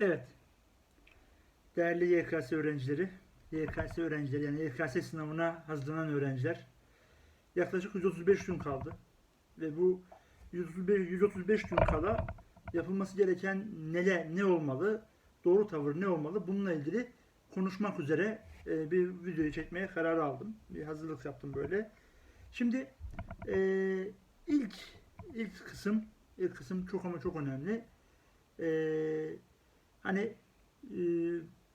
Evet. Değerli YKS öğrencileri, YKS öğrencileri yani YKS sınavına hazırlanan öğrenciler yaklaşık 135 gün kaldı. Ve bu 135, 135 gün kala yapılması gereken neler, ne olmalı, doğru tavır ne olmalı bununla ilgili konuşmak üzere e, bir videoyu çekmeye karar aldım. Bir hazırlık yaptım böyle. Şimdi e, ilk ilk kısım ilk kısım çok ama çok önemli. E, hani e,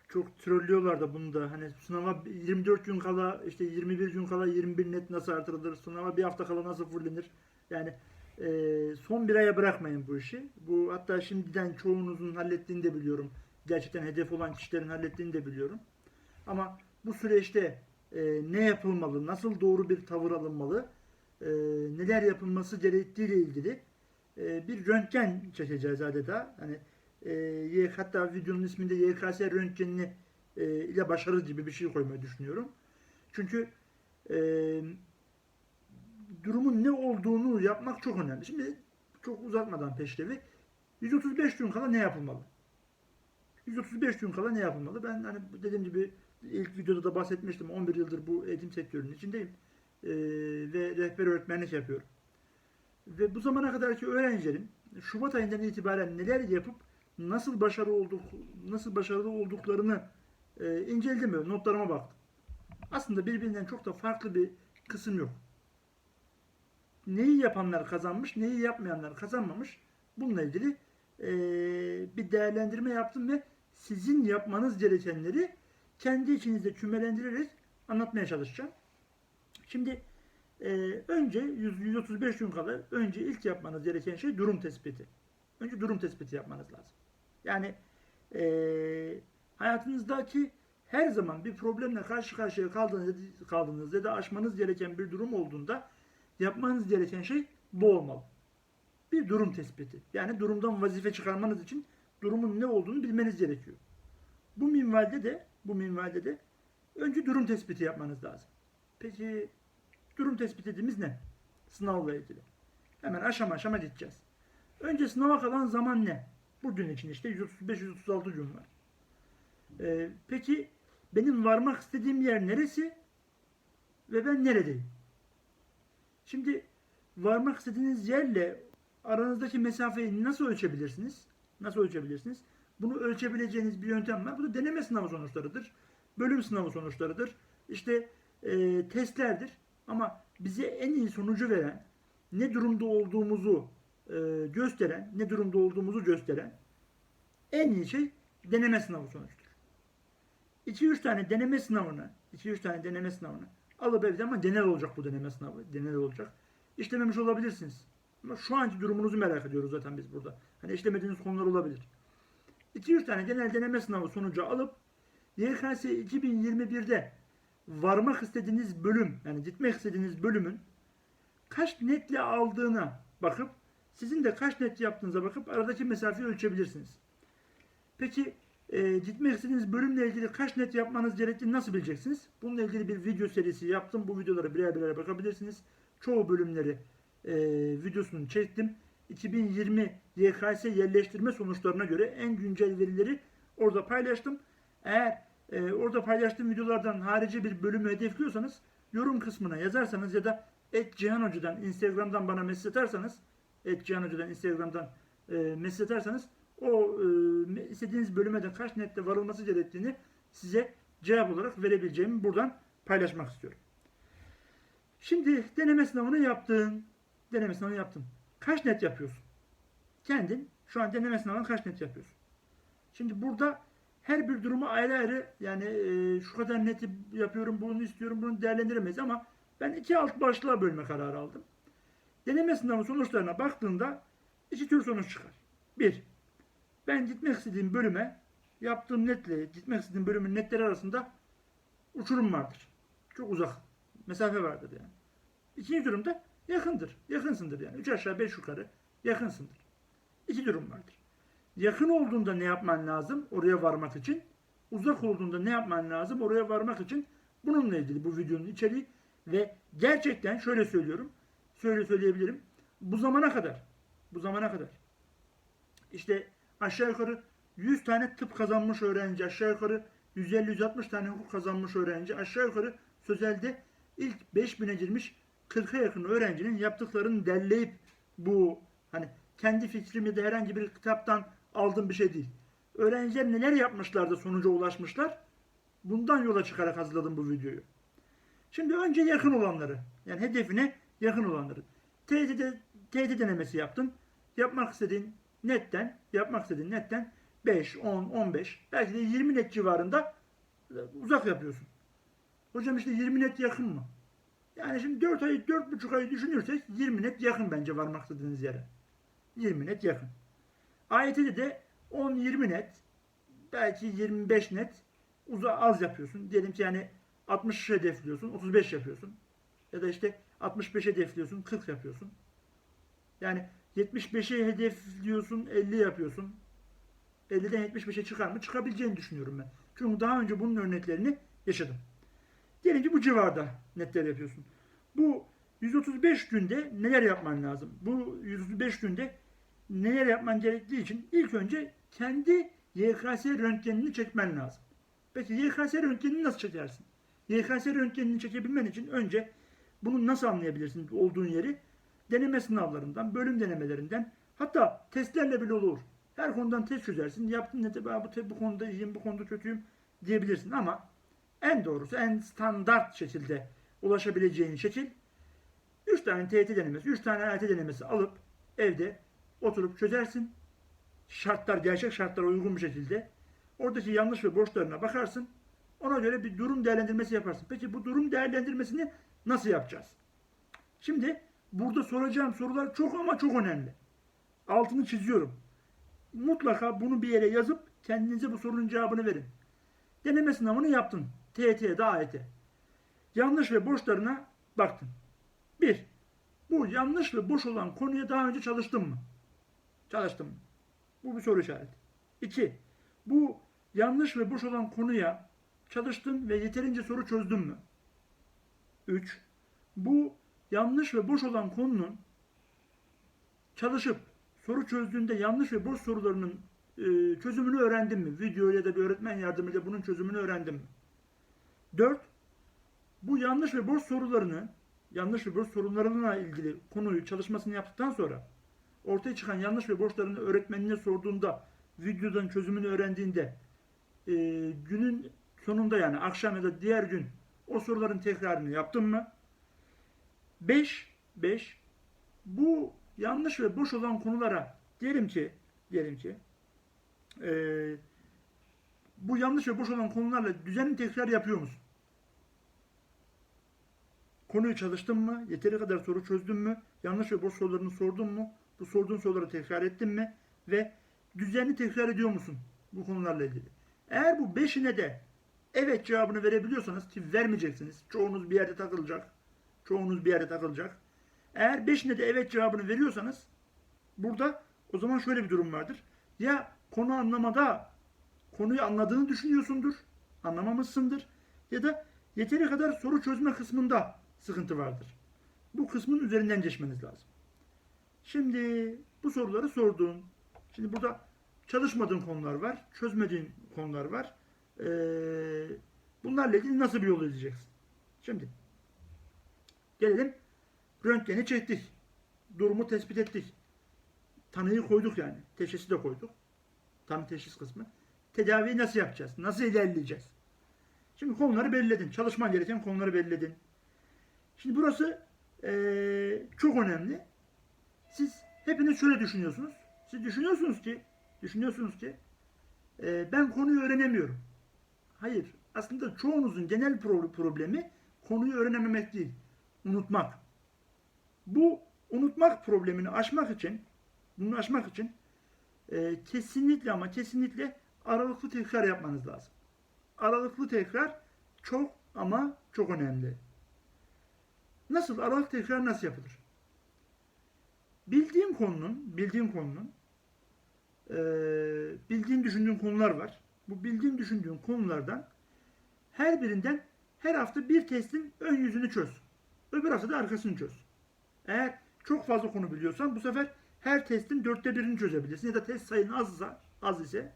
çok trollüyorlar da bunu da. Hani sınava 24 gün kala işte 21 gün kala 21 net nasıl artırılır? Sınava bir hafta kala nasıl fullenir? Yani e, son bir aya bırakmayın bu işi. Bu hatta şimdiden çoğunuzun hallettiğini de biliyorum. Gerçekten hedef olan kişilerin hallettiğini de biliyorum. Ama bu süreçte e, ne yapılmalı? Nasıl doğru bir tavır alınmalı? E, neler yapılması gerektiğiyle ilgili e, bir röntgen çekeceğiz adeta. Hani e, hatta videonun isminde YKS röntgenini e, ile başarı gibi bir şey koymayı düşünüyorum. Çünkü e, durumun ne olduğunu yapmak çok önemli. Şimdi çok uzatmadan peştevi 135 gün kala ne yapılmalı? 135 gün kala ne yapılmalı? Ben hani dediğim gibi ilk videoda da bahsetmiştim. 11 yıldır bu eğitim sektörünün içindeyim. E, ve rehber öğretmenlik yapıyorum. Ve bu zamana kadarki öğrencilerin Şubat ayından itibaren neler yapıp nasıl başarılı olduk nasıl başarılı olduklarını e, inceledim böyle notlarıma baktım. Aslında birbirinden çok da farklı bir kısım yok. Neyi yapanlar kazanmış, neyi yapmayanlar kazanmamış. Bununla ilgili e, bir değerlendirme yaptım ve sizin yapmanız gerekenleri kendi içinizde kümelendirerek anlatmaya çalışacağım. Şimdi e, önce 100, 135 gün kala önce ilk yapmanız gereken şey durum tespiti. Önce durum tespiti yapmanız lazım. Yani e, hayatınızdaki her zaman bir problemle karşı karşıya kaldığınız, kaldığınız ya da aşmanız gereken bir durum olduğunda yapmanız gereken şey bu olmalı. Bir durum tespiti. Yani durumdan vazife çıkarmanız için durumun ne olduğunu bilmeniz gerekiyor. Bu minvalde de bu minvalde de önce durum tespiti yapmanız lazım. Peki durum tespit dediğimiz ne? Sınavla ilgili. Hemen aşama aşama gideceğiz. Önce sınava kalan zaman ne? Bugün için işte 135-136 gün var. Ee, peki benim varmak istediğim yer neresi? Ve ben neredeyim? Şimdi varmak istediğiniz yerle aranızdaki mesafeyi nasıl ölçebilirsiniz? Nasıl ölçebilirsiniz? Bunu ölçebileceğiniz bir yöntem var. Bu da deneme sınavı sonuçlarıdır. Bölüm sınavı sonuçlarıdır. İşte e, testlerdir. Ama bize en iyi sonucu veren, ne durumda olduğumuzu gösteren, ne durumda olduğumuzu gösteren en iyi şey deneme sınavı sonuçtur. 2-3 tane deneme sınavını, 2-3 tane deneme sınavını alıp evde ama genel olacak bu deneme sınavı, genel olacak. İşlememiş olabilirsiniz. Ama şu anki durumunuzu merak ediyoruz zaten biz burada. Hani işlemediğiniz konular olabilir. 2-3 tane genel deneme sınavı sonucu alıp YKS 2021'de varmak istediğiniz bölüm, yani gitmek istediğiniz bölümün kaç netle aldığına bakıp sizin de kaç net yaptığınıza bakıp aradaki mesafeyi ölçebilirsiniz. Peki e, gitmek istediğiniz bölümle ilgili kaç net yapmanız gerektiğini nasıl bileceksiniz? Bununla ilgili bir video serisi yaptım. Bu videolara birer birer bakabilirsiniz. Çoğu bölümleri e, videosunu çektim. 2020 YKS yerleştirme sonuçlarına göre en güncel verileri orada paylaştım. Eğer e, orada paylaştığım videolardan harici bir bölümü hedefliyorsanız yorum kısmına yazarsanız ya da et Cihan Hoca'dan Instagram'dan bana mesaj atarsanız et Cihan Hoca'dan Instagram'dan e, mesaj atarsanız o e, istediğiniz bölüme de kaç nette varılması gerektiğini size cevap olarak verebileceğimi buradan paylaşmak istiyorum. Şimdi deneme sınavını yaptın. Deneme sınavını yaptın. Kaç net yapıyorsun? Kendin şu an deneme sınavını kaç net yapıyorsun? Şimdi burada her bir durumu ayrı ayrı yani e, şu kadar net yapıyorum, bunu istiyorum, bunu değerlendiremeyiz ama ben iki alt başlığa bölme kararı aldım. Deneme sınavı sonuçlarına baktığında iki tür sonuç çıkar. Bir, ben gitmek istediğim bölüme yaptığım netle gitmek istediğim bölümün netleri arasında uçurum vardır. Çok uzak mesafe vardır yani. İkinci durumda yakındır. Yakınsındır yani. Üç aşağı beş yukarı yakınsındır. İki durum vardır. Yakın olduğunda ne yapman lazım oraya varmak için? Uzak olduğunda ne yapman lazım oraya varmak için? Bununla ilgili bu videonun içeriği ve gerçekten şöyle söylüyorum. Şöyle söyleyebilirim. Bu zamana kadar bu zamana kadar işte aşağı yukarı 100 tane tıp kazanmış öğrenci aşağı yukarı 150-160 tane hukuk kazanmış öğrenci aşağı yukarı sözelde ilk 5000'e girmiş 40'a yakın öğrencinin yaptıklarını derleyip bu hani kendi fikrim ya da herhangi bir kitaptan aldığım bir şey değil. Öğrenciler neler yapmışlar da sonuca ulaşmışlar. Bundan yola çıkarak hazırladım bu videoyu. Şimdi önce yakın olanları. Yani hedefine yakın olanları. TYT, TYT denemesi yaptın. Yapmak istediğin netten, yapmak istediğin netten 5, 10, 15, belki de 20 net civarında e, uzak yapıyorsun. Hocam işte 20 net yakın mı? Yani şimdi 4 ay, 4,5 ay düşünürsek 20 net yakın bence varmak istediğiniz yere. 20 net yakın. AYT'de de 10-20 net, belki 25 net uza az yapıyorsun. Diyelim ki yani 60 hedefliyorsun, 35 yapıyorsun. Ya da işte 65 hedefliyorsun, 40 yapıyorsun. Yani 75'e hedefliyorsun, 50 yapıyorsun. 50'den 75'e çıkar mı? Çıkabileceğini düşünüyorum ben. Çünkü daha önce bunun örneklerini yaşadım. Diyelim ki bu civarda netler yapıyorsun. Bu 135 günde neler yapman lazım? Bu 135 günde neler yapman gerektiği için ilk önce kendi YKS röntgenini çekmen lazım. Peki YKS röntgenini nasıl çekersin? YKS röntgenini çekebilmen için önce bunu nasıl anlayabilirsin olduğun yeri? Deneme sınavlarından, bölüm denemelerinden, hatta testlerle bile olur. Her konudan test çözersin. Yaptın ne bu, te- bu konuda iyiyim, bu konuda kötüyüm diyebilirsin ama en doğrusu, en standart şekilde ulaşabileceğin şekil 3 tane TYT denemesi, 3 tane AYT denemesi alıp evde oturup çözersin. Şartlar, gerçek şartlara uygun bir şekilde. Oradaki yanlış ve boşlarına bakarsın. Ona göre bir durum değerlendirmesi yaparsın. Peki bu durum değerlendirmesini nasıl yapacağız? Şimdi burada soracağım sorular çok ama çok önemli. Altını çiziyorum. Mutlaka bunu bir yere yazıp kendinize bu sorunun cevabını verin. Deneme sınavını yaptın. TYT, AYT. Yanlış ve boşlarına baktın. Bir, bu yanlış ve boş olan konuya daha önce çalıştın mı? Çalıştım mı? Bu bir soru işareti. İki, bu yanlış ve boş olan konuya çalıştın ve yeterince soru çözdün mü? Üç, bu yanlış ve boş olan konunun çalışıp soru çözdüğünde yanlış ve boş sorularının e, çözümünü öğrendin mi? Video ya da bir öğretmen yardımıyla bunun çözümünü öğrendin mi? Dört, bu yanlış ve boş sorularını, yanlış ve boş sorunlarına ilgili konuyu çalışmasını yaptıktan sonra ortaya çıkan yanlış ve boşlarını öğretmenine sorduğunda, videodan çözümünü öğrendiğinde e, günün sonunda yani akşam ya da diğer gün o soruların tekrarını yaptın mı? 5 5 bu yanlış ve boş olan konulara diyelim ki diyelim ki e, bu yanlış ve boş olan konularla düzenli tekrar yapıyor musun? Konuyu çalıştın mı? Yeteri kadar soru çözdün mü? Yanlış ve boş sorularını sordun mu? Bu sorduğun soruları tekrar ettin mi? Ve düzenli tekrar ediyor musun bu konularla ilgili? Eğer bu beşine de evet cevabını verebiliyorsanız ki vermeyeceksiniz. Çoğunuz bir yerde takılacak. Çoğunuz bir yerde takılacak. Eğer beşine de evet cevabını veriyorsanız burada o zaman şöyle bir durum vardır. Ya konu anlamada konuyu anladığını düşünüyorsundur, anlamamışsındır ya da yeteri kadar soru çözme kısmında sıkıntı vardır. Bu kısmın üzerinden geçmeniz lazım. Şimdi bu soruları sordun. Şimdi burada çalışmadığın konular var, çözmediğin konular var. Ee, bunlarla ilgili nasıl bir yol izleyeceksin? Şimdi gelelim röntgeni çektik. Durumu tespit ettik. Tanıyı koyduk yani. Teşhisi de koyduk. Tanı teşhis kısmı. Tedaviyi nasıl yapacağız? Nasıl ilerleyeceğiz? Şimdi konuları belirledin. Çalışman gereken konuları belirledin. Şimdi burası eee, çok önemli. Siz hepiniz şöyle düşünüyorsunuz. Siz düşünüyorsunuz ki düşünüyorsunuz ki eee, ben konuyu öğrenemiyorum. Hayır. Aslında çoğunuzun genel pro- problemi konuyu öğrenememek değil. Unutmak. Bu unutmak problemini aşmak için bunu aşmak için eee, kesinlikle ama kesinlikle aralıklı tekrar yapmanız lazım. Aralıklı tekrar çok ama çok önemli. Nasıl? Aralık tekrar nasıl yapılır? Bildiğin konunun, bildiğin konunun, eee bildiğin düşündüğün konular var. Bu bildiğin düşündüğün konulardan her birinden her hafta bir testin ön yüzünü çöz. Öbür hafta da arkasını çöz. Eğer çok fazla konu biliyorsan bu sefer her testin dörtte birini çözebilirsin. Ya da test sayın azsa, az ise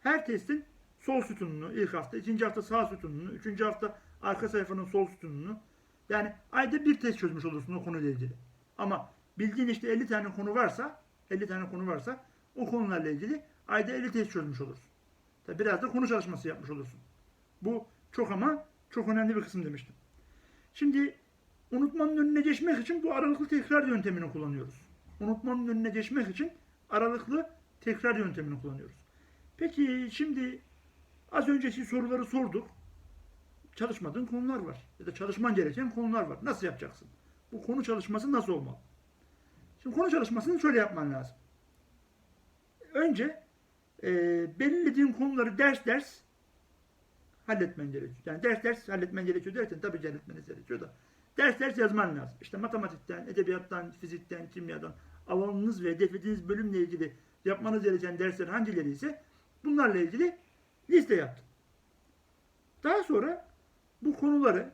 Her testin sol sütununu ilk hafta, ikinci hafta sağ sütununu, üçüncü hafta arka sayfanın sol sütununu. Yani ayda bir test çözmüş olursun o konuyla ilgili. Ama bildiğin işte 50 tane konu varsa, 50 tane konu varsa o konularla ilgili ayda 50 test çözmüş olursun. Tabi biraz da konu çalışması yapmış olursun. Bu çok ama çok önemli bir kısım demiştim. Şimdi unutmanın önüne geçmek için bu aralıklı tekrar yöntemini kullanıyoruz. Unutmanın önüne geçmek için aralıklı tekrar yöntemini kullanıyoruz. Peki şimdi az önceki soruları sorduk. Çalışmadığın konular var. Ya da çalışman gereken konular var. Nasıl yapacaksın? Bu konu çalışması nasıl olmalı? Şimdi konu çalışmasını şöyle yapman lazım. Önce e, belirlediğin konuları ders ders halletmen gerekiyor. Yani ders ders halletmen gerekiyor derken tabii ki halletmeniz gerekiyor da. Ders ders yazman lazım. İşte matematikten, edebiyattan, fizikten, kimyadan alanınız ve hedeflediğiniz bölümle ilgili yapmanız gereken dersler hangileri ise bunlarla ilgili liste yaptım. Daha sonra bu konuları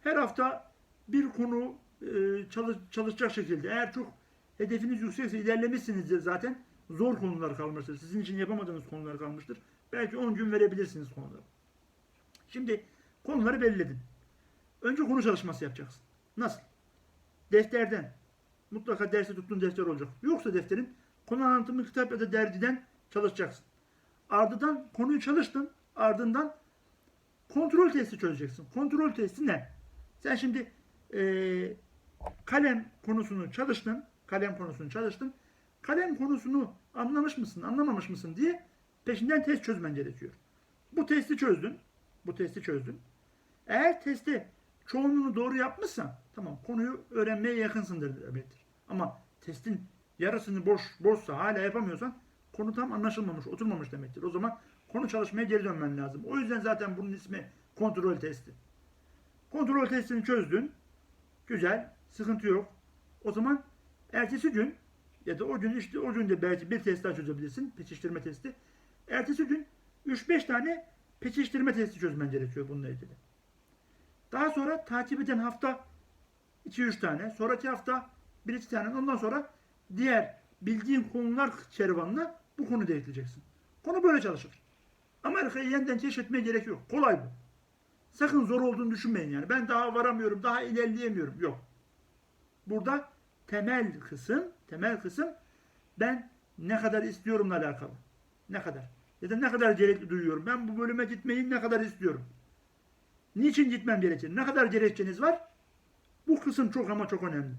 her hafta bir konu e, çalış, çalışacak şekilde eğer çok hedefiniz yüksekse ilerlemişsinizdir zaten zor konular kalmıştır. Sizin için yapamadığınız konular kalmıştır. Belki 10 gün verebilirsiniz konuları. Şimdi konuları belirledin. Önce konu çalışması yapacaksın. Nasıl? Defterden. Mutlaka dersi tuttuğun defter olacak. Yoksa defterin konu anlatımı kitap ya da dergiden çalışacaksın. Ardından konuyu çalıştın. Ardından kontrol testi çözeceksin. Kontrol testi ne? Sen şimdi eee, kalem konusunu çalıştın. Kalem konusunu çalıştın. Kalem konusunu anlamış mısın, anlamamış mısın diye peşinden test çözmen gerekiyor. Bu testi çözdün. Bu testi çözdün. Eğer testi çoğunluğunu doğru yapmışsan tamam konuyu öğrenmeye yakınsındır demektir. Ama testin yarısını boş boşsa hala yapamıyorsan konu tam anlaşılmamış, oturmamış demektir. O zaman konu çalışmaya geri dönmen lazım. O yüzden zaten bunun ismi kontrol testi. Kontrol testini çözdün. Güzel, sıkıntı yok. O zaman ertesi gün ya da o gün işte o gün de belki bir test çözebilirsin. Pekiştirme testi. Ertesi gün 3-5 tane pekiştirme testi çözmen gerekiyor bununla ilgili. Daha sonra takip eden hafta 2-3 tane. Sonraki hafta 1-2 tane. Ondan sonra diğer bildiğin konular kervanına bu konuyu da ekleyeceksin. Konu böyle çalışır. Amerika'yı yeniden keşfetmeye gerek yok. Kolay bu. Sakın zor olduğunu düşünmeyin yani. Ben daha varamıyorum, daha ilerleyemiyorum. Yok. Burada temel kısım, temel kısım ben ne kadar istiyorumla alakalı. Ne kadar? Ya da ne kadar gerekli duyuyorum. Ben bu bölüme gitmeyi ne kadar istiyorum? Niçin gitmem gerekir? Ne kadar gerekçeniz var? Bu kısım çok ama çok önemli.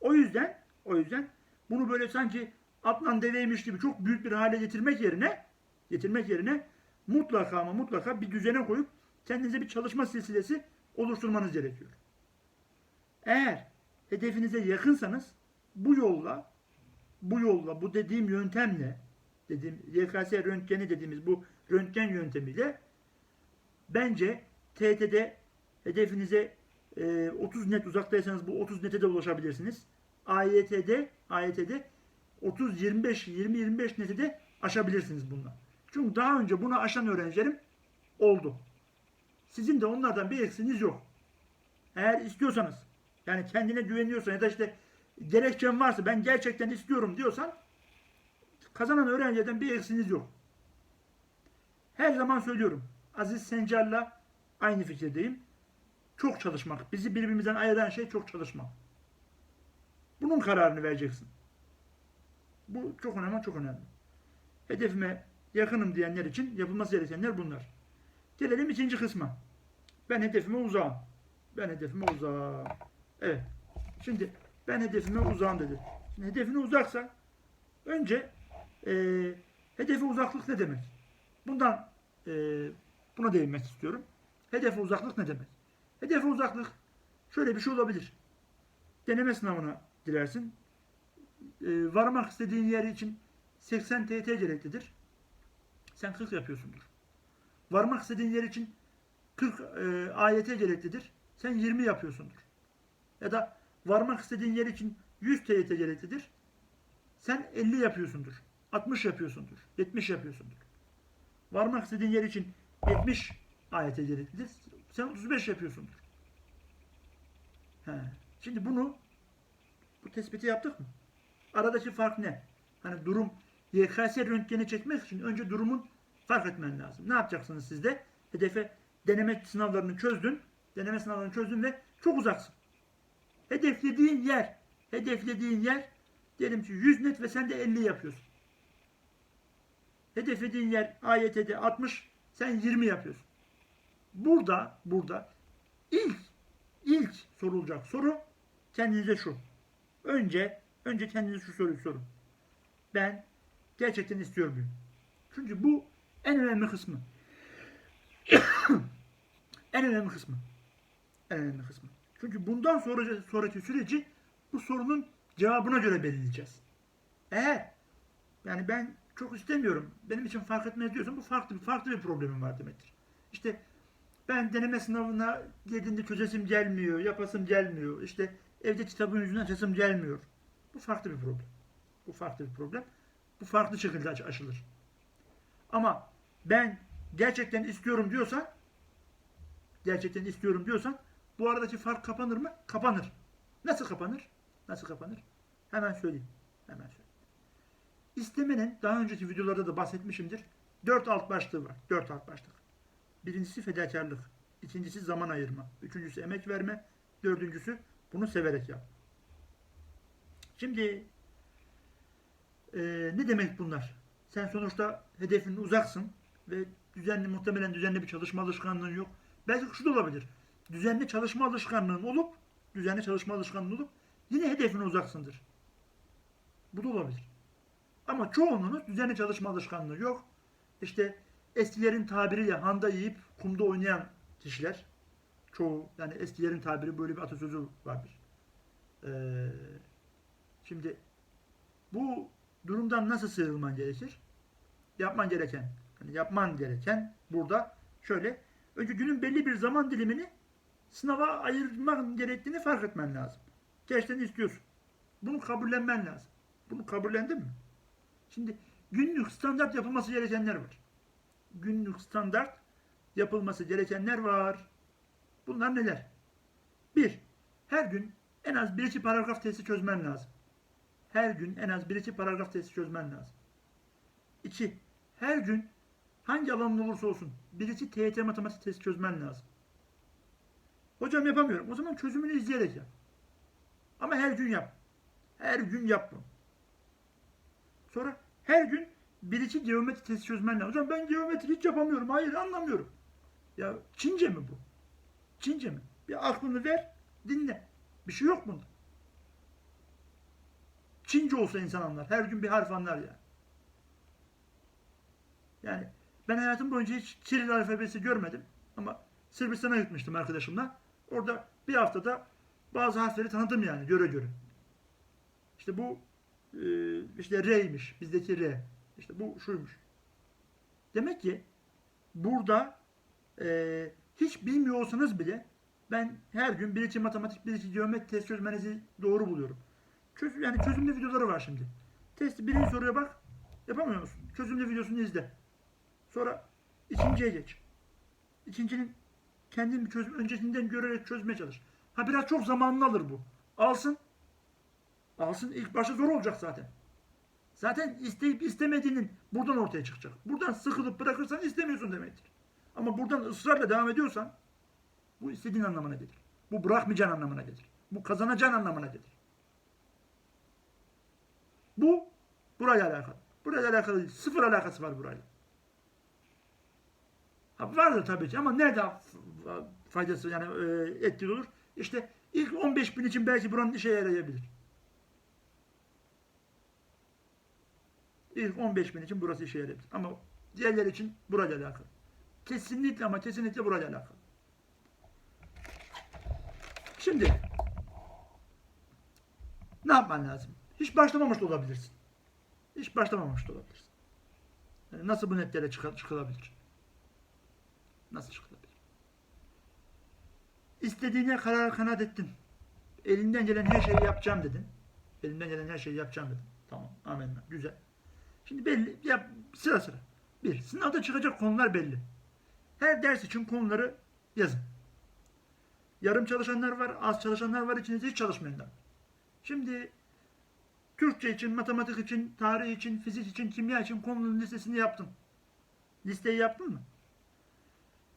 O yüzden, o yüzden bunu böyle sanki atlan deveymiş gibi çok büyük bir hale getirmek yerine getirmek yerine mutlaka ama mutlaka bir düzene koyup kendinize bir çalışma silsilesi oluşturmanız gerekiyor. Eğer hedefinize yakınsanız bu yolla bu yolla bu dediğim yöntemle dediğim YKS röntgeni dediğimiz bu röntgen yöntemiyle bence TET'de hedefinize e, 30 net uzaktaysanız bu 30 nete de ulaşabilirsiniz. AYT'de AYT'de 30 25 20 25 neti de aşabilirsiniz bununla. Çünkü daha önce bunu aşan öğrencilerim oldu. Sizin de onlardan bir eksiniz yok. Eğer istiyorsanız yani kendine güveniyorsan ya da işte gerekçen varsa ben gerçekten istiyorum diyorsan kazanan öğrenciden bir eksiniz yok. Her zaman söylüyorum. Aziz Sencar'la aynı fikirdeyim. Çok çalışmak. Bizi birbirimizden ayıran şey çok çalışmak. Bunun kararını vereceksin. Bu çok önemli, çok önemli. Hedefime yakınım diyenler için yapılması gerekenler bunlar. Gelelim ikinci kısma. Ben hedefime uzağım. Ben hedefime uzağım. Evet. Şimdi ben hedefime uzağım dedi. Şimdi hedefine uzaksa önce e, hedefe uzaklık ne demek? Bundan e, buna değinmek istiyorum. Hedefe uzaklık ne demek? Hedefe uzaklık şöyle bir şey olabilir. Deneme sınavına girersin. E, varmak istediğin yer için 80 TT gereklidir. Sen 40 yapıyorsundur. Varmak istediğin yer için 40 e, AYT gereklidir. Sen 20 yapıyorsundur. Ya da varmak istediğin yer için 100 TYT gereklidir. Sen 50 yapıyorsundur. 60 yapıyorsundur. 70 yapıyorsundur. Varmak istediğin yer için 70 AYT gereklidir. Sen 35 yapıyorsundur. He. Şimdi bunu bu tespiti yaptık mı? Aradaki fark ne? Hani durum YKS röntgeni çekmek için önce durumun fark etmen lazım. Ne yapacaksınız siz de? Hedefe deneme sınavlarını çözdün. Deneme sınavlarını çözdün ve çok uzaksın. Hedeflediğin yer, hedeflediğin yer diyelim ki 100 net ve sen de 50 yapıyorsun. Hedeflediğin yer AYT'de 60, sen 20 yapıyorsun. Burada, burada ilk ilk sorulacak soru kendinize şu. Önce önce kendinize şu soruyu sorun. Ben gerçekten istiyor muyum? Çünkü bu en önemli kısmı. en önemli kısmı. En önemli kısmı. Çünkü bundan sonra sonraki süreci bu sorunun cevabına göre belirleyeceğiz. Eğer yani ben çok istemiyorum. Benim için fark etmez diyorsan bu farklı farklı bir problemim var demektir. İşte ben deneme sınavına girdiğinde çözesim gelmiyor, yapasım gelmiyor. İşte evde kitabın yüzünden açasım gelmiyor. Bu farklı bir problem. Bu farklı bir problem. Bu farklı şekilde aş- aşılır. Ama ben gerçekten istiyorum diyorsan gerçekten istiyorum diyorsan bu aradaki fark kapanır mı? Kapanır. Nasıl kapanır? Nasıl kapanır? Hemen söyleyeyim. Hemen söyleyeyim. İstemenin daha önceki videolarda da bahsetmişimdir. Dört alt başlığı var. Dört alt başlık. Birincisi fedakarlık. ikincisi zaman ayırma. Üçüncüsü emek verme. Dördüncüsü bunu severek yap. Şimdi eee, ne demek bunlar? Sen sonuçta hedefin uzaksın ve düzenli muhtemelen düzenli bir çalışma alışkanlığın yok. Belki şu da olabilir. Düzenli çalışma alışkanlığın olup düzenli çalışma alışkanlığın olup yine hedefine uzaksındır. Bu da olabilir. Ama çoğunluğunuz düzenli çalışma alışkanlığı yok. İşte eskilerin tabiriyle handa yiyip kumda oynayan kişiler. Çoğu yani eskilerin tabiri böyle bir atasözü vardır. Ee, şimdi bu durumdan nasıl sıyrılman gerekir? Yapman gereken, hani yapman gereken burada şöyle. Önce günün belli bir zaman dilimini sınava ayırman gerektiğini fark etmen lazım. Gerçekten istiyorsun. Bunu kabullenmen lazım. Bunu kabullendin mi? Şimdi günlük standart yapılması gerekenler var. Günlük standart yapılması gerekenler var. Bunlar neler? Bir, her gün en az bir iki paragraf testi çözmen lazım. Her gün en az bir iki paragraf testi çözmen lazım. İki, her gün hangi alanın olursa olsun bir iki TYT matematik testi çözmen lazım. Hocam yapamıyorum. O zaman çözümünü izleyerek yap. Ama her gün yap. Her gün yap bunu. Sonra her gün bir iki geometri testi çözmen lazım. Hocam ben geometri hiç yapamıyorum. Hayır anlamıyorum. Ya Çince mi bu? Çince mi? Bir aklını ver, dinle. Bir şey yok bunda. Çince olsa insan anlar. Her gün bir harf anlar ya. Yani ben hayatım boyunca hiç Kiril alfabesi görmedim. Ama Sırbistan'a gitmiştim arkadaşımla. Orada bir haftada bazı harfleri tanıdım yani göre göre. İşte bu e, işte R'ymiş. Bizdeki R. İşte bu şuymuş. Demek ki burada e, hiç bilmiyor olsanız bile ben her gün bir iki matematik, bir iki geometri test çözmenizi doğru buluyorum. Çöz, yani çözümlü videoları var şimdi. Testi birinci soruya bak. Yapamıyor musun? Çözümlü videosunu izle. Sonra ikinciye geç. İkincinin kendin bir çözüm öncesinden görerek çözmeye çalış. Ha biraz çok zamanını alır bu. Alsın. Alsın. İlk başta zor olacak zaten. Zaten isteyip istemediğinin buradan ortaya çıkacak. Buradan sıkılıp bırakırsan istemiyorsun demektir. Ama buradan ısrarla devam ediyorsan bu istediğin anlamına gelir. Bu bırakmayacağın anlamına gelir. Bu kazanacağın anlamına gelir. Bu burayla alakalı. Burayla alakalı değil. Sıfır alakası var burayla. Vardır tabii ki ama nerede faydası yani e, etkili olur? İşte ilk 15 bin için belki buranın işe yarayabilir. İlk 15 bin için burası işe yarayabilir. Ama diğerleri için burayla alakalı. Kesinlikle ama kesinlikle burayla alakalı. Şimdi ne yapman lazım? Hiç başlamamış da olabilirsin. Hiç başlamamış da olabilirsin. Yani nasıl bu netlere çıkılabilir? Nasıl çıkılabilir? İstediğine karar kanat ettin. Elinden gelen her şeyi yapacağım dedin. Elimden gelen her şeyi yapacağım dedin. Tamam. Amenna. Güzel. Şimdi belli. Yap, sıra sıra. Bir. Sınavda çıkacak konular belli. Her ders için konuları yazın. Yarım çalışanlar var, az çalışanlar var, içinizde hiç çalışmayanlar. Şimdi Türkçe için, matematik için, tarih için, fizik için, kimya için konunun listesini yaptın. Listeyi yaptın mı?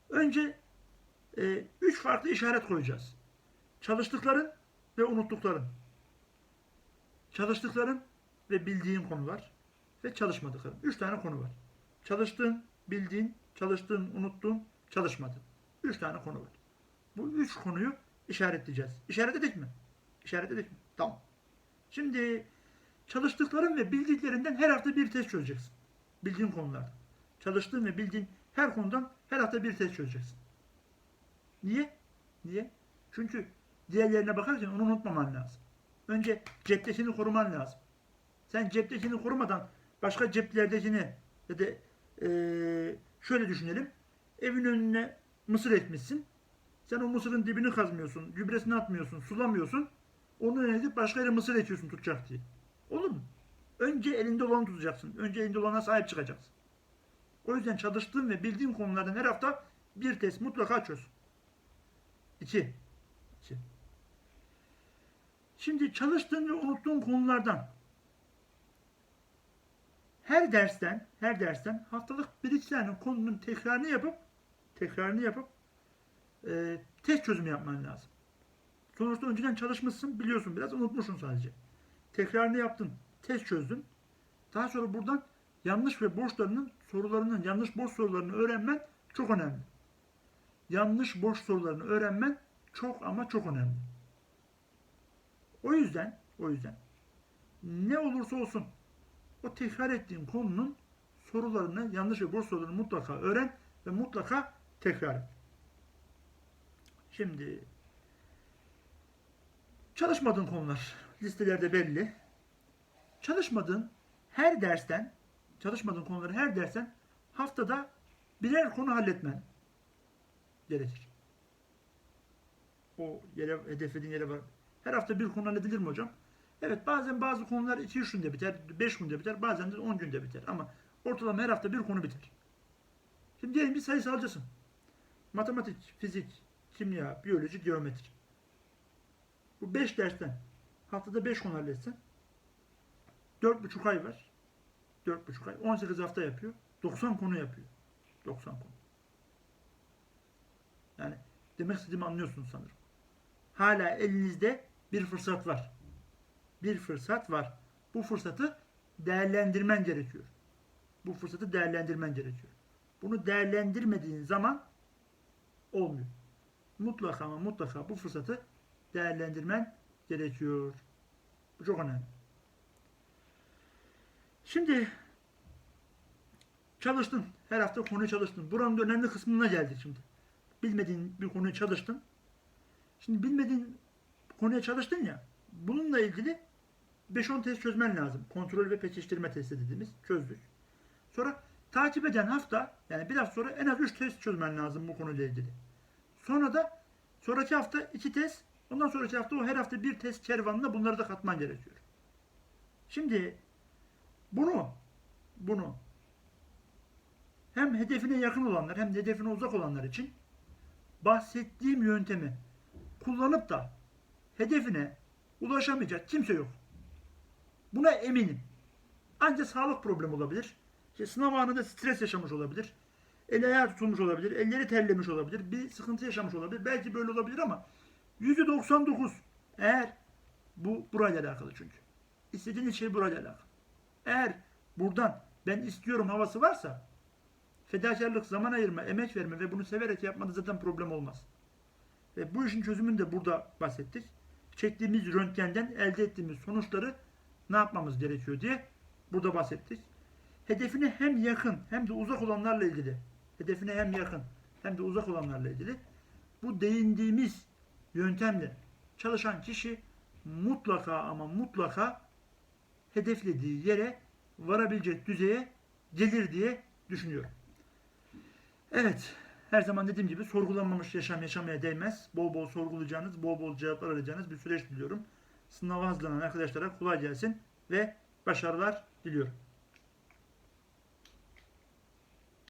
Önce e, üç farklı işaret koyacağız. Çalıştıkların ve unuttukların. Çalıştıkların ve bildiğin konular ve çalışmadıkların. Üç tane konu var. Çalıştığın, bildiğin, çalıştığın, unuttuğun, çalışmadığın. Üç tane konu var. Bu üç konuyu işaretleyeceğiz. İşaretledik mi? İşaretledik mi? Tamam. Şimdi çalıştıkların ve bildiklerinden her hafta bir test çözeceksin. Bildiğin konulardan. Çalıştığın ve bildiğin her konudan her hafta bir test çözeceksin. Niye? Niye? Çünkü diğerlerine bakarken onu unutmaman lazım. Önce ceptekini koruman lazım. Sen ceptekini korumadan başka ceplerdekini ya da eee, şöyle düşünelim. Evin önüne mısır ekmişsin. Sen o mısırın dibini kazmıyorsun, gübresini atmıyorsun, sulamıyorsun. Onu edip başka yere mısır ekiyorsun tutacak diye. Olur mu? Önce elinde olanı tutacaksın. Önce elinde olana sahip çıkacaksın. O yüzden çalıştığın ve bildiğin konulardan her hafta bir test mutlaka çöz. İki. İki. Şimdi çalıştığın ve unuttuğun konulardan her dersten, her dersten haftalık bir iki tane konunun tekrarını yapıp tekrarını yapıp e, test çözümü yapman lazım. Sonuçta önceden çalışmışsın, biliyorsun biraz, unutmuşsun sadece. Tekrarını yaptın, test çözdün. Daha sonra buradan yanlış ve borçlarının sorularının, yanlış borç sorularını öğrenmen çok önemli. Yanlış borç sorularını öğrenmen çok ama çok önemli. O yüzden, o yüzden ne olursa olsun o tekrar ettiğin konunun sorularını, yanlış ve boş sorularını mutlaka öğren ve mutlaka tekrar et. Şimdi çalışmadığın konular listelerde belli. Çalışmadığın her dersten, çalışmadığın konuları her dersten haftada birer konu halletmen gerekir. O yere, hedeflediğin yere var. Her hafta bir konu halledilir mi hocam? Evet bazen bazı konular 2-3 günde biter, 5 günde biter, bazen de 10 günde biter. Ama ortalama her hafta bir konu biter. Şimdi diyelim bir sayısalcısın. Matematik, fizik, kimya, biyoloji, geometri. Bu 5 dersten haftada 5 konu halletsen 4,5 ay var. 4,5 ay. 18 hafta yapıyor. 90 konu yapıyor. 90 konu. Yani demek istediğimi anlıyorsunuz sanırım. Hala elinizde bir fırsat var bir fırsat var. Bu fırsatı değerlendirmen gerekiyor. Bu fırsatı değerlendirmen gerekiyor. Bunu değerlendirmediğin zaman olmuyor. Mutlaka ama mutlaka bu fırsatı değerlendirmen gerekiyor. Bu çok önemli. Şimdi çalıştın. Her hafta konuyu çalıştın. Buranın önemli kısmına geldik şimdi. Bilmediğin bir konuyu çalıştın. Şimdi bilmediğin konuya çalıştın ya. Bununla ilgili 5-10 test çözmen lazım. Kontrol ve pekiştirme testi dediğimiz çözdük. Sonra takip eden hafta yani bir hafta sonra en az 3 test çözmen lazım bu konuyla ilgili. Sonra da sonraki hafta 2 test ondan sonraki hafta o her hafta bir test kervanına bunları da katman gerekiyor. Şimdi bunu bunu hem hedefine yakın olanlar hem de hedefine uzak olanlar için bahsettiğim yöntemi kullanıp da hedefine ulaşamayacak kimse yok. Buna eminim. Ancak sağlık problemi olabilir. İşte sınav anında stres yaşamış olabilir. El ayağı tutulmuş olabilir. Elleri terlemiş olabilir. Bir sıkıntı yaşamış olabilir. Belki böyle olabilir ama %99 eğer bu burayla alakalı çünkü. İstediğiniz şey burayla alakalı. Eğer buradan ben istiyorum havası varsa fedakarlık, zaman ayırma, emek verme ve bunu severek yapmanız zaten problem olmaz. Ve bu işin çözümünü de burada bahsettik. Çektiğimiz röntgenden elde ettiğimiz sonuçları ne yapmamız gerekiyor diye burada bahsettik. Hedefine hem yakın hem de uzak olanlarla ilgili, hedefine hem yakın hem de uzak olanlarla ilgili bu değindiğimiz yöntemle çalışan kişi mutlaka ama mutlaka hedeflediği yere varabilecek düzeye gelir diye düşünüyorum. Evet, her zaman dediğim gibi sorgulanmamış yaşam yaşamaya değmez. Bol bol sorgulayacağınız, bol bol cevaplar arayacağınız bir süreç diliyorum. Sınava hazırlanan arkadaşlara kolay gelsin ve başarılar diliyorum.